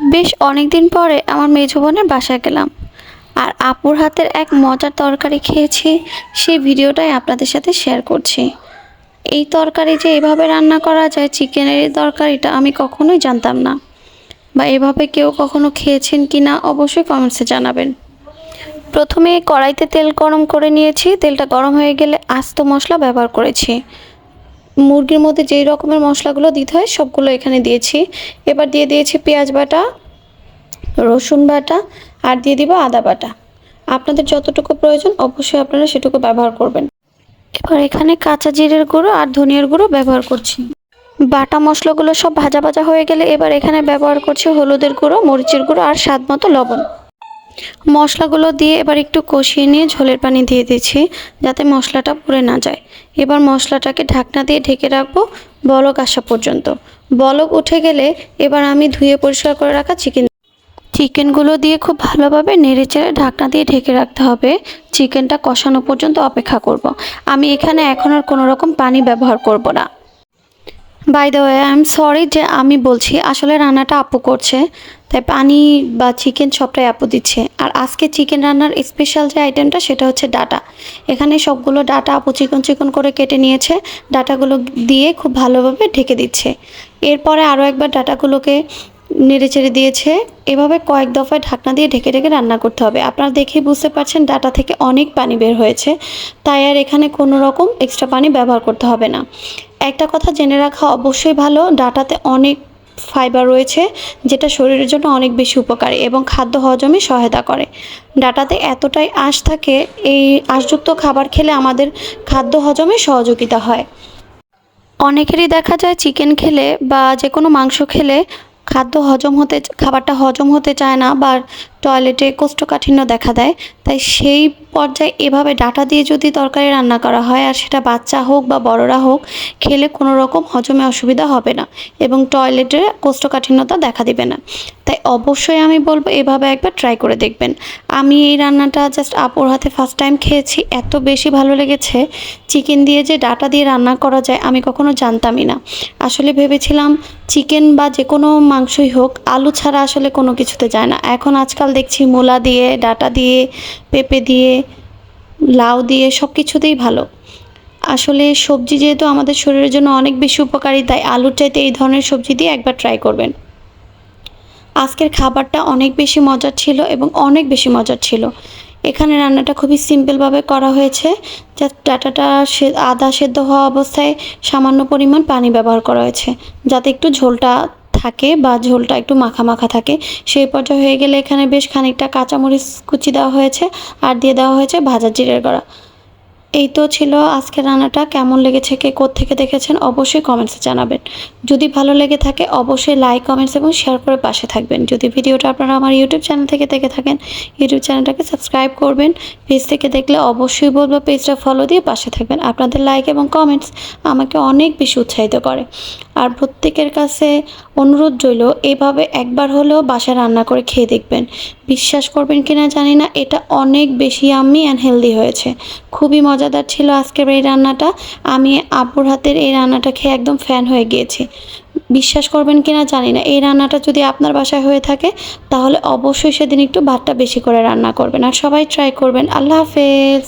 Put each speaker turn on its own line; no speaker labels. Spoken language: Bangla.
বেশ অনেক দিন পরে আমার মেজো বোনের বাসায় গেলাম। আর আপুর হাতের এক মজার তরকারি খেয়েছি সেই ভিডিওটাই আপনাদের সাথে শেয়ার করছি। এই তরকারি যে এভাবে রান্না করা যায়, চিকেনের এই তরকারিটা আমি কখনোই জানতাম না। বা এভাবে কেউ কখনো খেয়েছেন কি না অবশ্যই কমেন্টসে জানাবেন। প্রথমে কড়াইতে তেল গরম করে নিয়েছি, তেলটা গরম হয়ে গেলে আস্ত মশলা ব্যবহার করেছি। মুরগির মধ্যে যেই রকমের মশলাগুলো দিতে হয়, সবগুলো এখানে দিয়েছি। এবার দিয়ে দিয়েছি পেঁয়াজ বাটা, রসুন বাটা, আর দিয়ে দিব আদা বাটা। আপনাদের যতটুকু প্রয়োজন অবশ্যই আপনারা সেটুকু ব্যবহার করবেন। এবার এখানে কাঁচা জিরের গুঁড়ো আর ধনিয়ার গুঁড়ো ব্যবহার করছি। বাটা মশলাগুলো সব ভাজা ভাজা হয়ে গেলে এবার এখানে ব্যবহার করছি হলুদের গুঁড়ো, মরিচের গুঁড়ো আর স্বাদ মতো লবণ। মশলাগুলো দিয়ে এবার একটু কষিয়ে নিয়ে ঝোলের পানি দিয়ে দিচ্ছি, যাতে মশলাটা পুড়ে না যায়। এবার মশলাটাকে ঢাকনা দিয়ে ঢেকে রাখব বলক আসা পর্যন্ত। বলক উঠে গেলে এবার আমি ধুয়ে পরিষ্কার করে রাখা চিকেন চিকেনগুলো দিয়ে খুব ভালোভাবে নেড়ে চেড়ে ঢাকনা দিয়ে ঢেকে রাখতে হবে। চিকেনটা কষানো পর্যন্ত অপেক্ষা করব। আমি এখানে এখন আর কোনো রকম পানি ব্যবহার করব না। By the way I am sorry যে আমি বলছি, আসলে রান্নাটা আপু করছে। তাই পানি বা চিকেন সবটাই আপু দিচ্ছে। আর আজকে চিকেন রান্নার স্পেশাল যে আইটেমটা সেটা হচ্ছে ডাটা। এখানে সবগুলো ডাটা আপু চিকন চিকন করে কেটে নিয়েছে। ডাটাগুলো দিয়ে খুব ভালোভাবে ঢেকে দিচ্ছে। এরপরে আরও একবার ডাটাগুলোকে নেড়ে চেড়ে দিয়েছে। এভাবে কয়েক দফায় ঢাকনা দিয়ে ঢেকে ঢেকে রান্না করতে হবে। আপনারা দেখেই বুঝতে পারছেন ডাটা থেকে অনেক পানি বের হয়েছে। তাই আর এখানে কোনো রকম এক্সট্রা পানি ব্যবহার করতে হবে না। একটা কথা জেনে রাখা অবশ্যই ভালো, ডাটাতে অনেক ফাইবার রয়েছে, যেটা শরীরের জন্য অনেক বেশি উপকারী এবং খাদ্য হজমে সহায়তা করে। ডাটাতে এতটাই আঁশ থাকে, এই আঁশযুক্ত খাবার খেলে আমাদের খাদ্য হজমে সহযোগিতা হয়। অনেকেরই দেখা যায়, চিকেন খেলে বা যে কোনো মাংস খেলে খাদ্য হজম হতে খাবারটা হজম হতে চায় না বা টয়লেটে কোষ্ঠকাঠিন্য দেখা দেয়, তাই সেই পর্যায়ে এভাবে ডাটা দিয়ে যদি তরকারি রান্না করা হয়, আর সেটা বাচ্চা হোক বা বড়রা হোক, খেলে কোনো রকম হজমে অসুবিধা হবে না এবং টয়লেটে কোষ্ঠকাঠিন্যতা দেখা দিবে না। তাই অবশ্যই আমি বলব এভাবে একবার ট্রাই করে দেখবেন। আমি এই রান্নাটা জাস্ট আপুর হাতে ফার্স্ট টাইম খেয়েছি, এত বেশি ভালো লেগেছে। চিকেন দিয়ে যে ডাটা দিয়ে রান্না করা যায়, আমি কখনো জানতামই না। আসলে ভেবেছিলাম চিকেন বা যে কোনো মাংসই হোক, আলু ছাড়া আসলে কোনো কিছুতে যায় না। এখন আজকাল দেখছি মূলা দিয়ে, ডাটা দিয়ে, পেঁপে দিয়ে, লাউ দিয়ে সব কিছুতেই ভালো। আসলে সবজি যেহেতু আমাদের শরীরের জন্য অনেক বেশি উপকারী, তাই আলুর চাইতে এই ধরনের সবজি দিয়ে একবার ট্রাই করবেন। আজকের খাবারটা অনেক বেশি মজার ছিল এবং অনেক বেশি মজার ছিল। এখানে রান্নাটা খুবই সিম্পলভাবে করা হয়েছে। যা ডাটাটা আদা সেদ্ধ হওয়া অবস্থায় সামান্য পরিমাণ পানি ব্যবহার করা হয়েছে। যাতে একটু ঝোলটা থাকে বা ঝোলটা একটু মাখা মাখা থাকে, সেই পর্যায়ে হয়ে গেলে এখানে বেশ খানিকটা কাঁচামরিচ কুচি দেওয়া হয়েছে আর দিয়ে দেওয়া হয়েছে ভাজা জিরের গড়া। এই তো ছিল আজকের রান্নাটা, কেমন লেগেছে, কে থেকে দেখেছেন অবশ্যই কমেন্টসে জানাবেন। যদি ভালো লেগে থাকে অবশ্যই লাইক, কমেন্টস এবং শেয়ার করে পাশে থাকবেন। যদি ভিডিওটা আপনারা আমার ইউটিউব চ্যানেল থেকে দেখে থাকেন, ইউটিউব চ্যানেলটাকে সাবস্ক্রাইব করবেন। পেজ থেকে দেখলে অবশ্যই বলব পেজটা ফলো দিয়ে পাশে থাকবেন। আপনাদের লাইক এবং কমেন্টস আমাকে অনেক বেশি উৎসাহিত করে। আর প্রত্যেকের কাছে অনুরোধ রইল, এভাবে একবার হলেও বাসায় রান্না করে খেয়ে দেখবেন। বিশ্বাস করবেন কি না জানি না, এটা অনেক বেশি আম্মি অ্যান্ড হেলদি হয়েছে। খুবই মজাদার ছিল আজকের এই রান্নাটা। আমি আব্বুর হাতের এই রান্নাটা খেয়ে একদম ফ্যান হয়ে গিয়েছি। বিশ্বাস করবেন কি না জানি না, এই রান্নাটা যদি আপনার বাসায় হয়ে থাকে, তাহলে অবশ্যই সেদিন একটু ভাতটা বেশি করে রান্না করবেন। আর সবাই ট্রাই করবেন। আল্লাহ হাফেজ।